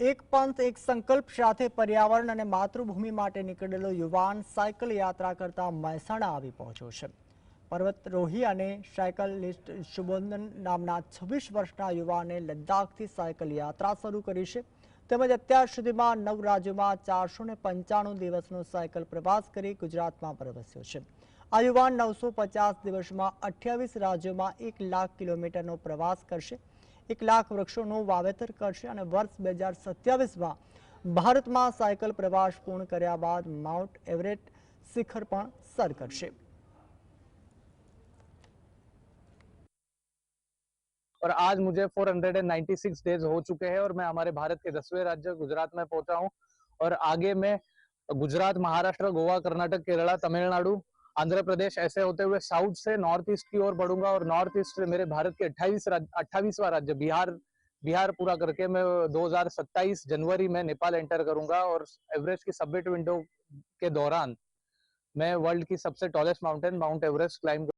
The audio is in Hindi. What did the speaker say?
એક પંથ એક સંકલ્પ સાથે પર્યાવરણ અને માતૃભૂમિ માટે નીકળેલો યુવાન સાયકલ યાત્રા કરતા મહેસાણા આવી પહોંચ્યો છે પર્વતરોહી અને સાયકલિસ્ટ શુભોંદન નામના છવ્વીસ વર્ષના યુવાને લદ્દાખથી સાયકલ યાત્રા શરૂ કરી છે તેમજ અત્યાર સુધીમાં નવ રાજ્યોમાં ચારસો ને પંચાણું દિવસનો સાયકલ પ્રવાસ કરી ગુજરાતમાં પ્રવેશ્યો છે આ યુવાન નવસો પચાસ દિવસમાં અઠ્યાવીસ રાજ્યોમાં એક લાખ કિલોમીટરનો પ્રવાસ કરશે એક લાખ વૃક્ષોનું વાવેતર કરશે અને વર્ષ બે હજાર સત્યાવીસમાં ભારતમાં સાયકલ પ્રવાસ પૂર્ણ કર્યા બાદ માઉન્ટ એવરેસ્ટ શિખર પણ સર કરશે और आज मुझे 496 डेज हो चुके हैं और मैं हमारे भारत के दसवें राज्य गुजरात में पहुंचा हूं और आगे मैं गुजरात महाराष्ट्र गोवा कर्नाटक केरला तमिलनाडु आंध्र प्रदेश ऐसे होते हुए साउथ से नॉर्थ ईस्ट की ओर बढ़ूँगा और नॉर्थ ईस्ट से मेरे भारत के 28 राज्य अट्ठाईसवां राज्य, बिहार बिहार पूरा करके मैं 2027 जनवरी में नेपाल एंटर करूँगा और एवरेस्ट की सबमिट विंडो के दौरान मैं वर्ल्ड की सबसे tallest mountain mount Everest climb